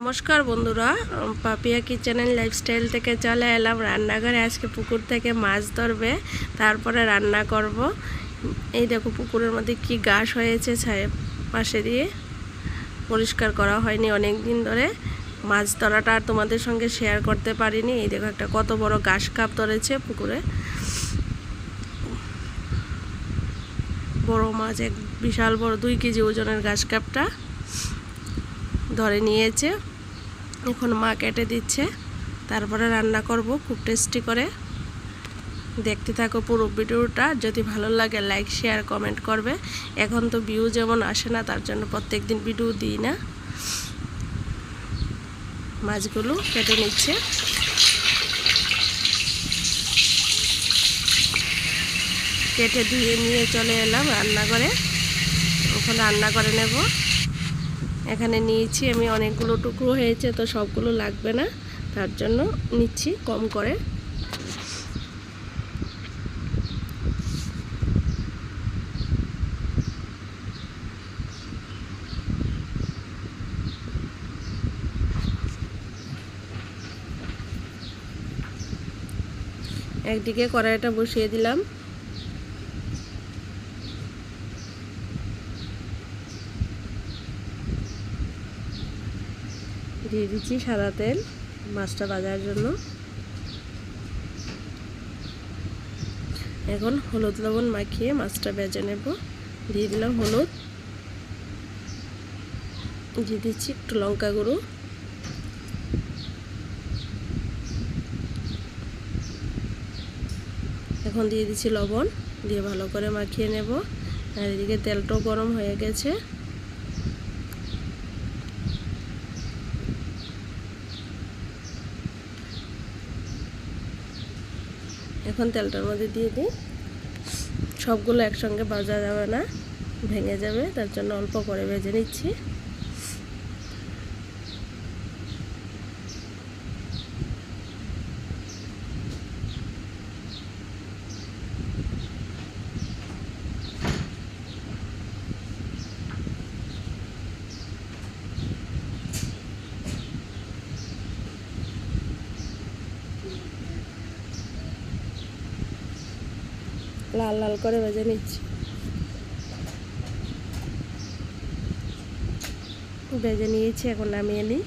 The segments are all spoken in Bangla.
নমস্কার বন্ধুরা পাপিয়া কিচেনের লাইফস্টাইল থেকে চলে এলাম। রান্নাঘরে আজকে পুকুর থেকে মাছ ধরবে, তারপরে রান্না করব। এই দেখো পুকুরের মধ্যে কি ঘাস হয়েছে পাশে দিয়ে। পরিষ্কার করা হয়নি অনেক দিন ধরে। মাছ ধরাটা আর তোমাদের সঙ্গে শেয়ার করতে পারিনি। এই দেখো একটা কত বড় ঘাস কাপ ধরেছে পুকুরে। বড় মাছ এক, বিশাল বড়, দুই কেজি ওজনের ঘাস কাপটা। ধরে নিয়েছে। এখন মা কেটে দিচ্ছে। তারপরে রান্না করব খুব টেস্টি করে। দেখতে থাকো পুরো ভিডিওটা। যদি ভালো লাগে লাইক শেয়ার কমেন্ট করবে। এখন তো ভিউ যেমন আসে না, তার জন্য প্রত্যেক দিন ভিডিও দিই না। মাছগুলো কেটে নিচ্ছে। কেটে ধুয়ে নিয়ে চলে এলাম রান্নাঘরে। ওখানে রান্না করে নেব। এখানে নিয়েছি আমি অনেকগুলো টুকরো হয়েছে, তো সবগুলো লাগবে না। তার জন্য নিচ্ছি কম করে। একদিকে কড়াইটা বসিয়ে দিলাম। দিয়ে দিচ্ছি সাদা তেল মাছটা ভাজার জন্য। এখন হলুদ লবণ মাখিয়ে মাছটা ভেজে নেব। দিয়ে দিলাম হলুদ। দিয়ে দিচ্ছি একটু লঙ্কা গুঁড়ো। এখন দিয়ে দিচ্ছি লবণ। দিয়ে ভালো করে মাখিয়ে নেব। আর এদিকে তেলটাও গরম হয়ে গেছে। এখন তেলটার মধ্যে দিয়ে দিই। সবগুলো একসঙ্গে বাজা যাবে না, ভেঙে যাবে, তার জন্য অল্প করে ভেজে নিচ্ছি। লাল লাল করে ভেজে নিচ্ছি। ভেজে নিয়েছি, এখন নামিয়ে নিই।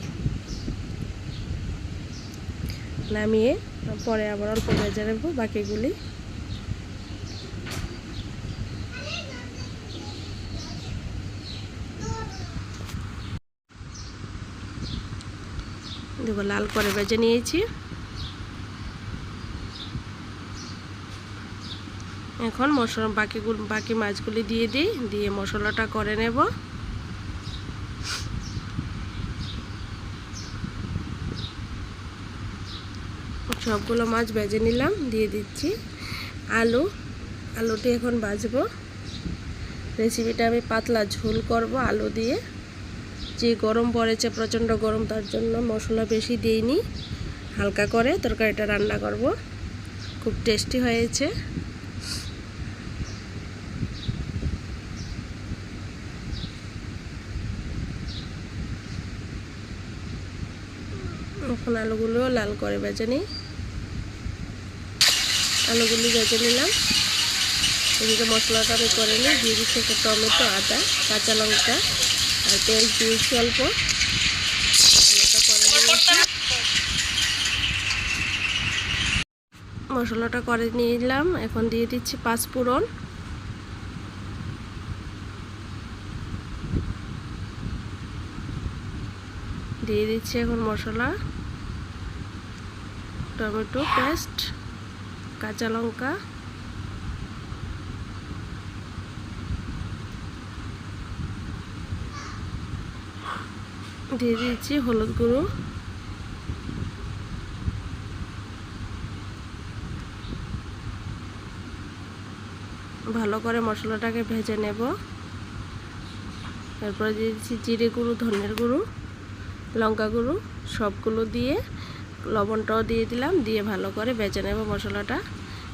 নামিয়ে পরে আবার অল্প ভেজে নেব বাকিগুলি। দেখো লাল করে ভেজে নিয়েছি। এখন মশলা বাকিগুলো, বাকি মাছগুলি দিয়ে দিই, দিয়ে মশলাটা করে নেব। সবগুলো মাছ ভেজে নিলাম, দিয়ে দিচ্ছি আলু। আলুটি এখন ভাজবো। রেসিপিটা আমি পাতলা ঝোল করব আলু দিয়ে। যে গরম পড়েছে, প্রচণ্ড গরম, তার জন্য মশলা বেশি দিইনি। হালকা করে তরকারিটা রান্না করব। খুব টেস্টি হয়েছে। এখন আলুগুলো লাল করে বেজে নিই। আলুগুলি বেজে নিলাম। এদিকে মশলাটা আমি করে নিই। দিয়ে দিচ্ছি টমেটো, আদা, কাঁচা লঙ্কা আর তেল দিয়েছি অল্প। মশলাটা করে নিয়ে নিলাম। এখন দিয়ে দিচ্ছি পাঁচ পাঁচফোড়ন দিয়ে দিচ্ছি এখন মশলা। টমেটো পেস্ট, কাঁচা লঙ্কা, দিয়ে দিয়েছি হলুদ গুঁড়ো। ভালো করে মশলাটাকে ভেজে নেব। তারপরে দিয়ে দিচ্ছি জিরে গুঁড়ো, ধনের গুঁড়ো, লঙ্কা গুঁড়ো, সবগুলো দিয়ে লবণটাও দিয়ে দিলাম, দিয়ে ভালো করে ভেজে নেব মশলাটা।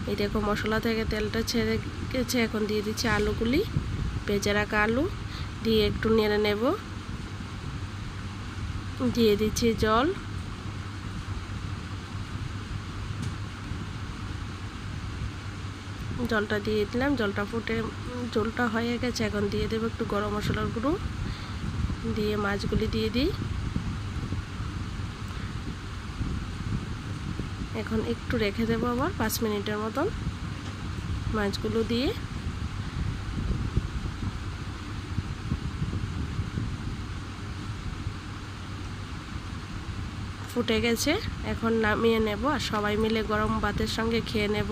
এই দেখো মশলা থেকে তেলটা ছেড়ে গেছে, এখন দিয়ে দিচ্ছি আলুগুলি ভেজে রাখা আলু, দিয়ে একটু নেড়ে নেব। দিয়ে দিচ্ছি জল। জলটা দিয়ে দিলাম, জলটা ফুটে ঝোলটা হয়ে গেছে, এখন দিয়ে দেবো একটু গরম মশলার গুঁড়ো। দিয়ে মাছগুলি দিয়ে দিই। এখন একটু রেখে দেবো আবার পাঁচ মিনিটের মতন মাছগুলো দিয়ে। ফুটে গেছে, এখন নামিয়ে নেব আর সবাই মিলে গরম ভাতের সঙ্গে খেয়ে নেব।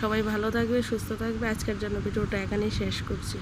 সবাই ভালো থাকবে, সুস্থ থাকবে। আজকের জন্য ভিডিওটা এখানেই শেষ করছি।